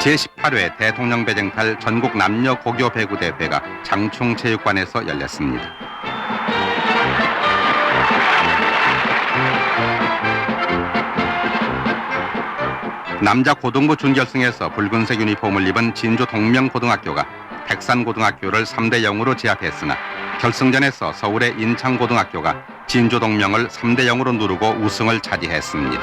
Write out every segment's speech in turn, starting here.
제18회 대통령 배정탈 전국 남녀 고교 배구 대회가 장충체육관에서 열렸습니다. 남자 고등부 준결승에서 붉은색 유니폼을 입은 진주 동명고등학교가 백산고등학교를 3대 0으로 제압했으나 결승전에서 서울의 인창고등학교가 진주 동명을 3대 0으로 누르고 우승을 차지했습니다.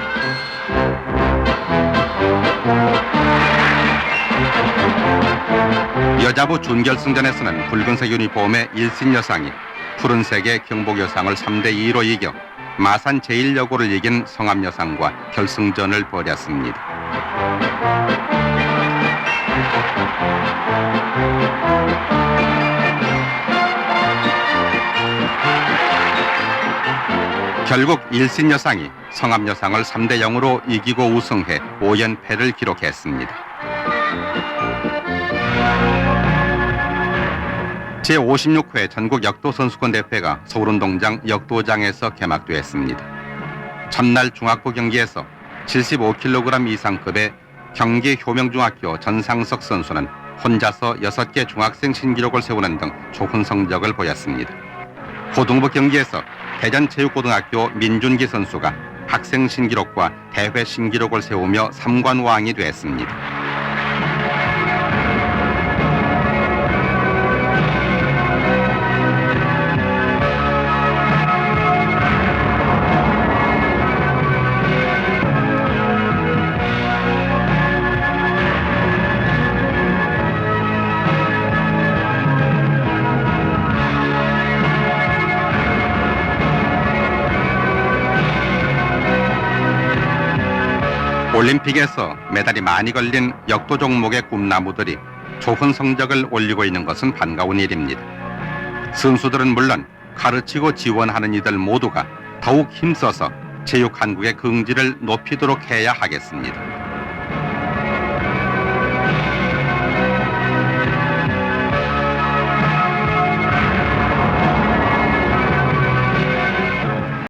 여자부 준결승전에서는 붉은색 유니폼의 일신 여상이 푸른색의 경복 여상을 3대 2로 이겨 마산 제1여고를 이긴 성암 여상과 결승전을 벌였습니다. 결국 일신 여상이 성암 여상을 3대 0으로 이기고 우승해 5연패를 기록했습니다. 제56회 전국 역도 선수권 대회가 서울운동장 역도장에서 개막되었습니다. 첫날 중학부 경기에서 75kg 이상급의 경기 효명중학교 전상석 선수는 혼자서 6개 중학생 신기록을 세우는 등 좋은 성적을 보였습니다. 고등부 경기에서 대전체육고등학교 민준기 선수가 학생 신기록과 대회 신기록을 세우며 삼관왕이 됐습니다. 올림픽에서 메달이 많이 걸린 역도 종목의 꿈나무들이 좋은 성적을 올리고 있는 것은 반가운 일입니다. 선수들은 물론 가르치고 지원하는 이들 모두가 더욱 힘써서 체육 한국의 긍지를 높이도록 해야 하겠습니다.